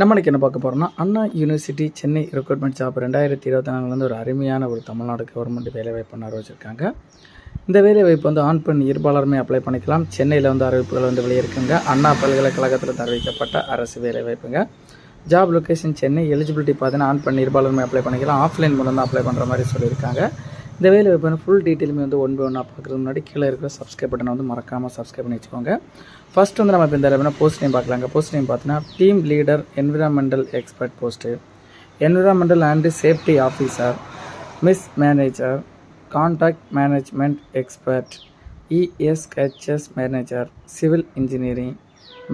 நம்மளுக்கு என்ன பார்க்க போகிறோம்னா Anna university Chennai recruitment job ரெண்டாயிரத்தி இருபத்தி நாலுலேருந்து ஒரு அருமையான ஒரு தமிழ்நாடு கவர்மெண்ட் வேலைவாய்ப்பு அறிவிச்சிருக்காங்க. இந்த வேலைவாய்ப்பு வந்து ஆண் பெண் இருபாலருமே அப்ளை பண்ணிக்கலாம். சென்னையில் வந்து அறிவிப்புகள் வந்து வெளியிருக்குங்க. அண்ணா பல்கலைக்கழகத்தில் அறிவிக்கப்பட்ட அரசு வேலைவாய்ப்புங்க. ஜாப் லொக்கேஷன் சென்னை எலிஜிபிலிட்டி பார்த்தீங்கன்னா ஆன் பெண் இருபாலருமே அப்ளை பண்ணிக்கலாம். ஆஃப்லைன் மூலம் தான் அப்ளை பண்ணுற மாதிரி சொல்லியிருக்காங்க. இந்த வேலை வைப்பான ஃபுல் டீட்டெயிலுமே வந்து ஒன் பை ஒன்னாக பார்க்குறது முன்னாடி கீழே இருக்கிற சப்ஸ்கிரைப் பட்டனை வந்து மறக்காமல் சப்ஸ்கிரைப் பண்ணி வச்சுக்கோங்க. ஃபஸ்ட் வந்து நம்ம இப்போ இந்த வேலை போஸ்ட் நேம் பார்க்கலாங்க. போஸ்ட் நேம் பார்த்தீங்கன்னா team leader environmental expert post environmental and safety officer miss manager contact management expert ESHS manager civil engineering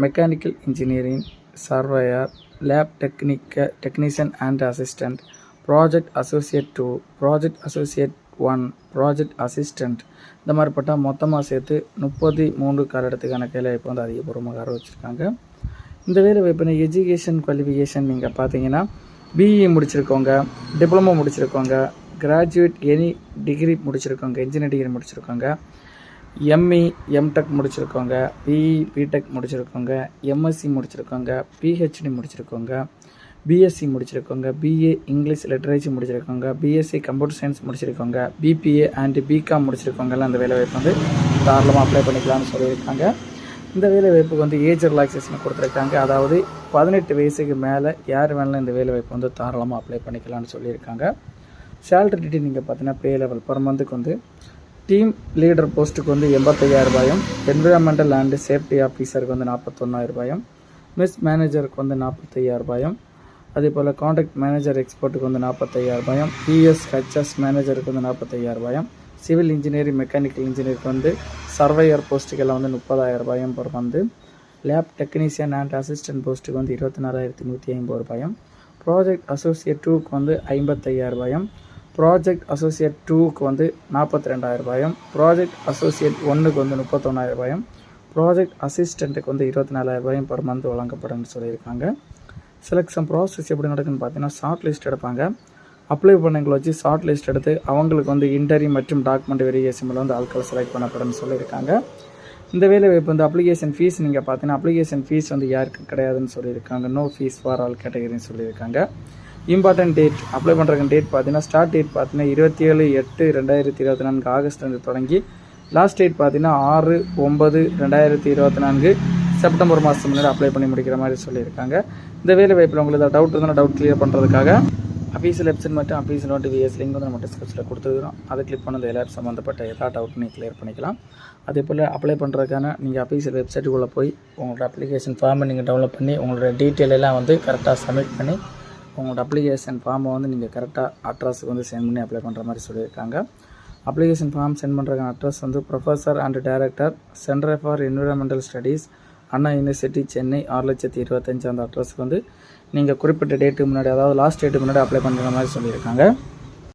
mechanical engineering surveyor lab technic technician and assistant project associate two project associate one project assistant. இந்த மாதிரிப்பட்ட மொத்தமாக சேர்த்து முப்பத்தி மூன்று காலத்துக்கான வேலை வாய்ப்பு வந்து அதிகபூர்வமாக அறிவிச்சிருக்காங்க இந்த வேலை வாய்ப்பின எஜுகேஷன் குவாலிஃபிகேஷன் நீங்கள் பார்த்தீங்கன்னா பிஇ முடிச்சிருக்கோங்க டிப்ளமோ முடிச்சிருக்கோங்க கிராஜுவேட் எனி டிகிரி முடிச்சிருக்கோங்க இன்ஜினியர் டிகிரி முடிச்சிருக்கோங்க எம்இ எம்டெக் முடிச்சிருக்கோங்க பிஇ பிடெக் முடிச்சிருக்கோங்க எம்எஸ்சி முடிச்சிருக்கோங்க பிஹெச்டி முடிச்சிருக்கோங்க பிஎஸ்சி முடிச்சிருக்கோங்க. பிஏ இங்கிலீஷ் லிட்ரேச்சர் முடிச்சிருக்கோங்க. பிஎஸ்சி கம்ப்யூட்டர் சயின்ஸ் முடிச்சிருக்கோங்க. பிபிஏ அண்ட் பிகாம் முடிச்சிருக்கோங்கலாம் அந்த வேலைவாய்ப்பு வந்து தாராளமாக அப்ளை பண்ணிக்கலாம்னு சொல்லியிருக்காங்க. இந்த வேலைவாய்ப்புக்கு வந்து ஏஜ் ரிலாக்ஸேஷன் கொடுத்துருக்காங்க. அதாவது பதினெட்டு வயசுக்கு மேலே யார் வேணாலும் இந்த வேலைவாய்ப்பு வந்து தாராளமாக அப்ளை பண்ணிக்கலாம்னு சொல்லியிருக்காங்க. சேலரி டீட்டெயில் நீங்கள் பார்த்தீங்கன்னா பே லெவல் பர் மந்த்துக்கு வந்து டீம் லீடர் போஸ்ட்டுக்கு வந்து எண்பத்தையாயிரம் ரூபாயும் என்விரான்மெண்டல் அண்ட் சேஃப்டி ஆஃபீஸருக்கு வந்து நாற்பத்தொன்னாயிரம் ரூபாயும் மிஸ் மேனேஜருக்கு வந்து நாற்பத்தையாயிரம் ரூபாயும் அதே போல் கான்ட்ராக்ட் மேனேஜர் எக்ஸ்போர்ட்டுக்கு வந்து நாற்பத்தையாயிரம் பிஎஸ்ஹெச்எஸ் பிஎஸ் ஹெச்எஸ் மேனேஜருக்கு வந்து நாற்பத்தையாயிரம் சிவில் இன்ஜினியரிங் மெக்கானிக்கல் இன்ஜினியருக்கு வந்து சர்வையர் போஸ்ட்டுக்கெல்லாம் வந்து முப்பதாயிரம் ரூபாயும் பர் வந்து லேப் டெக்னீஷியன் அண்ட் அசிஸ்டன்ட் போஸ்ட்டுக்கு வந்து இருபத்தி நாலாயிரத்தி நூற்றி ஐம்பது ரூபாயும் ப்ராஜெக்ட் அசோசியேட் டூக்கு வந்து ஐம்பத்தையாயிரரூபாயும் ப்ராஜெக்ட் அசோசியேட் டூக்கு வந்து நாற்பத்தி ரெண்டாயிரம் ரூபாயும் ப்ராஜெக்ட் அசோசியேட் ஒன்றுக்கு வந்து முப்பத்தொன்னாயிரரூபாயும் ப்ராஜெக்ட் அசிஸ்டண்ட்டுக்கு வந்து இருபத்தி நாலாயிரரூபாயும் பர் மந்த் வழங்கப்படும்னு சொல்லியிருக்காங்க. செலெக்ஷன் ப்ராசஸ் எப்படி நடக்குன்னு பார்த்தீங்கன்னா ஷார்ட் லிஸ்ட் எடுப்பாங்க. அப்ளை பண்ணவங்களை வச்சு ஷார்ட் லிஸ்ட் எடுத்து அவங்களுக்கு வந்து இன்டர்வியூ மற்றும் டாக்குமெண்ட் வெரிஃபிகேஷனில் வந்து ஆட்கள் செலக்ட் பண்ணப்படும்னு சொல்லியிருக்காங்க இந்த வேலை வாய்ப்பு வந்து அப்ளிகேஷன் ஃபீஸ் நீங்கள் பார்த்தீங்கன்னா அப்ளிகேஷன் ஃபீஸ் வந்து யாருக்கு கிடையாதுன்னு சொல்லியிருக்காங்க நோ ஃபீஸ் ஃபார் ஆல் கேட்டகரின்னு சொல்லியிருக்காங்க இம்பார்ட்டன்ட் டேட் அப்ளை பண்ணுறதுக்கு டேட் பார்த்தீங்கன்னா ஸ்டார்ட் டேட் பார்த்தீங்கன்னா இருபத்தி ஏழு எட்டு ரெண்டாயிரத்தி இருபத்தி நான்கு ஆகஸ்ட்லேருந்து தொடங்கி லாஸ்ட் டேட் பார்த்தீங்கன்னா ஆறு ஒம்பது ரெண்டாயிரத்தி இருபத்தி நான்கு செப்டம்பர் மாதம் முன்னாடி அப்ளை பண்ணி முடிக்கிற மாதிரி சொல்லியிருக்காங்க. இந்த வேலை வாய்ப்பில் உங்களுக்கு டவுட் இருந்தால் டவுட் கிளியர் பண்ணுறதுக்காக அஃபீஷியல் வெப்சைட் மற்றும் அஃபீஷியல் நோட்டு விஎஸ் லிங்க் வந்து நம்ம டிஸ்கிரிப்ஷனில் கொடுத்துருக்கிறோம். அதை கிளிக் பண்ணது எல்லாரும் சம்மந்தப்பட்ட எல்லா டவுட்டும் நீங்கள் கிளியர் பண்ணிக்கலாம். அதே போல் அப்ளை பண்ணுறதுக்கான நீங்கள் அஃபீஷியல் வெப்சைட்டுக்குள்ளே போய் உங்களோட அப்ளிகேஷன் ஃபார்மை நீங்கள் டவுன்லோட் பண்ணி உங்களோட டீட்டெயில் எல்லாம் வந்து கரெக்டாக சப்மிட் பண்ணி உங்களோட அப்ளிகேஷன் ஃபார்மை வந்து நீங்கள் கரெக்டாக அட்ரஸுக்கு வந்து சென்ட் பண்ணி அப்ளை பண்ணுற மாதிரி சொல்லியிருக்காங்க. அப்ளிகேஷன் ஃபார்ம் சென்ட் பண்ணுறதுக்கான அட்ரஸ் வந்து professor and director centre for environmental studies Anna university Chennai ஆறு லட்சத்தி இருபத்தஞ்சு அந்த அட்ரஸ்க்கு வந்து நீங்கள் குறிப்பிட்ட டேட்டுக்கு முன்னாடி அதாவது லாஸ்ட் டேட்டுக்கு முன்னாடி அப்ளை பண்ணுற மாதிரி சொல்லியிருக்காங்க.